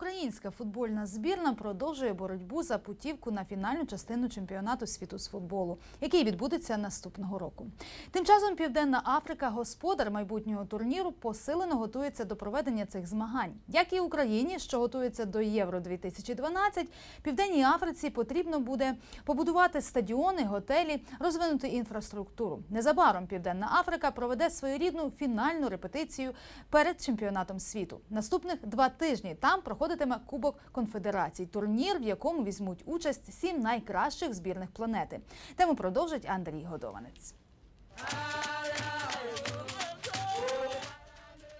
Українська футбольна збірна продовжує боротьбу за путівку на фінальну частину чемпіонату світу з футболу, який відбудеться наступного року. Тим часом Південна Африка, господар майбутнього турніру, посилено готується до проведення цих змагань. Як і Україні, що готується до Євро 2012 Південній Африці потрібно буде побудувати стадіони, готелі, розвинути інфраструктуру. Незабаром Південна Африка проведе своєрідну фінальну репетицію перед чемпіонатом світу. Наступних два тижні там проходитиме Кубок Конфедерацій, турнір, в якому візьмуть участь сім найкращих збірних планети. Тему продовжить Андрій Годованець.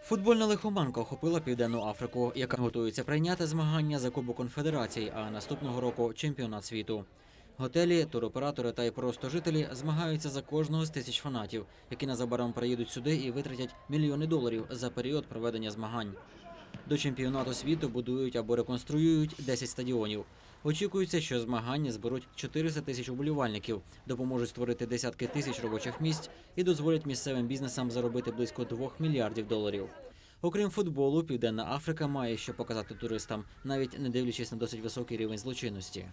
Футбольна лихоманка охопила Південну Африку, яка готується прийняти змагання за Кубок Конфедерацій, а наступного року чемпіонат світу. Готелі, туроператори та й просто жителі змагаються за кожного з тисяч фанатів, які незабаром приїдуть сюди і витратять мільйони доларів за період проведення змагань. До чемпіонату світу будують або реконструюють 10 стадіонів. Очікується, що змагання зберуть 400 тисяч уболівальників, допоможуть створити десятки тисяч робочих місць і дозволять місцевим бізнесам заробити близько 2 мільярдів доларів. Окрім футболу, Південна Африка має що показати туристам, навіть не дивлячись на досить високий рівень злочинності.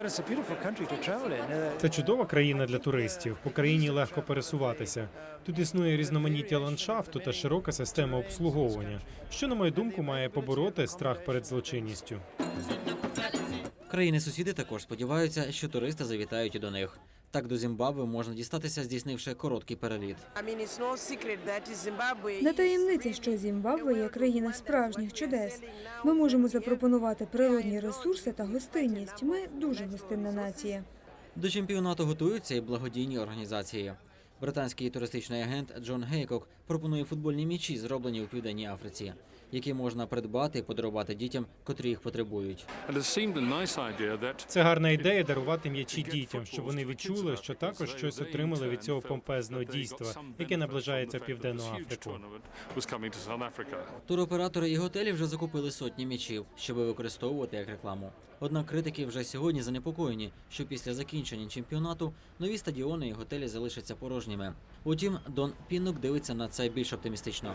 It's a beautiful country to travel in. Uh, Це чудова країна для туристів. По країні легко пересуватися. Тут існує різноманіття ландшафту та широка система обслуговування, що, на мою думку, має побороти страх перед злочинністю. Країни-сусіди також сподіваються, що туристи завітають і до них. Так до Зімбабве можна дістатися, здійснивши короткий переліт. Не таємниця, що Зімбабве є країна справжніх чудес. Ми можемо запропонувати природні ресурси та гостинність. Ми дуже гостинна нація. До чемпіонату готуються і благодійні організації. Британський туристичний агент Джон Гейкок пропонує футбольні м'ячі, зроблені у південній Африці, які можна придбати і подарувати дітям, котрі їх потребують. Це гарна ідея дарувати м'ячі дітям, щоб вони відчули, що також щось отримали від цього помпезного дійства, яке наближається в Південну Африку. Туроператори і готелі вже закупили сотні м'ячів, щоб використовувати як рекламу. Однак критики вже сьогодні занепокоєні, що після закінчення чемпіонату нові стадіони і готелі залишаться порожніми. Утім, Дон Піннок дивиться на це більш оптимістично.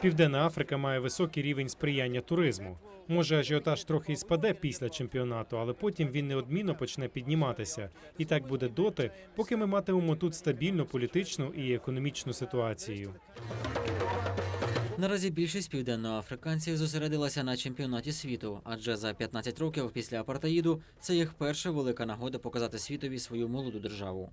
Південна Африка має високий рівень сприяння туризму. Може, ажіотаж трохи і спаде після чемпіонату, але потім він неодмінно почне підніматися. І так буде доти, поки ми матимемо тут стабільну політичну і економічну ситуацію. Наразі більшість південноафриканців зосередилася на чемпіонаті світу, адже за 15 років після апартеїду це їх перша велика нагода показати світові свою молоду державу.